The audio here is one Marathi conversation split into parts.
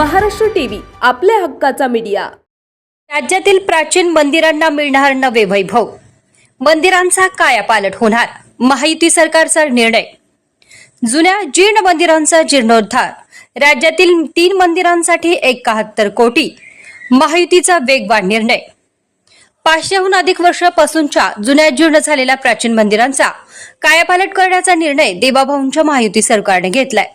महाराष्ट्र टीव्ही आपल्या हक्काचा मीडिया. राज्यातील प्राचीन मंदिरांना मिळणार नवे वैभव. मंदिरांचा कायापालट होणार महायुती सरकारचा निर्णय. जुन्या जीर्ण मंदिरांचा जीर्णोद्धार राज्यातील तीन मंदिरांसाठी एकाहत्तर कोटी महायुतीचा वेगवान निर्णय. पाचशेहून अधिक वर्षापासूनच्या जुन्या जीर्ण झालेल्या प्राचीन मंदिरांचा कायापालट करण्याचा निर्णय देवाभाऊंच्या महायुती सरकारने घेतलाय.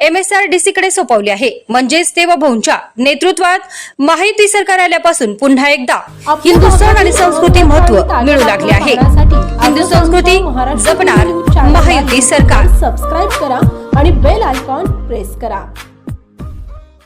एमएसआरडीसी कडे सोपवली आहे. म्हणजेच ते भाऊंच्या नेतृत्वात माहिती सरकार आल्यापासून पुन्हा एकदा हिंदू सण आणि संस्कृती महत्त्व मिळू लागले आहे. हिंदू संस्कृती जपणार महायुती सरकार. सबस्क्राईब करा आणि बेल आयकॉन प्रेस करा.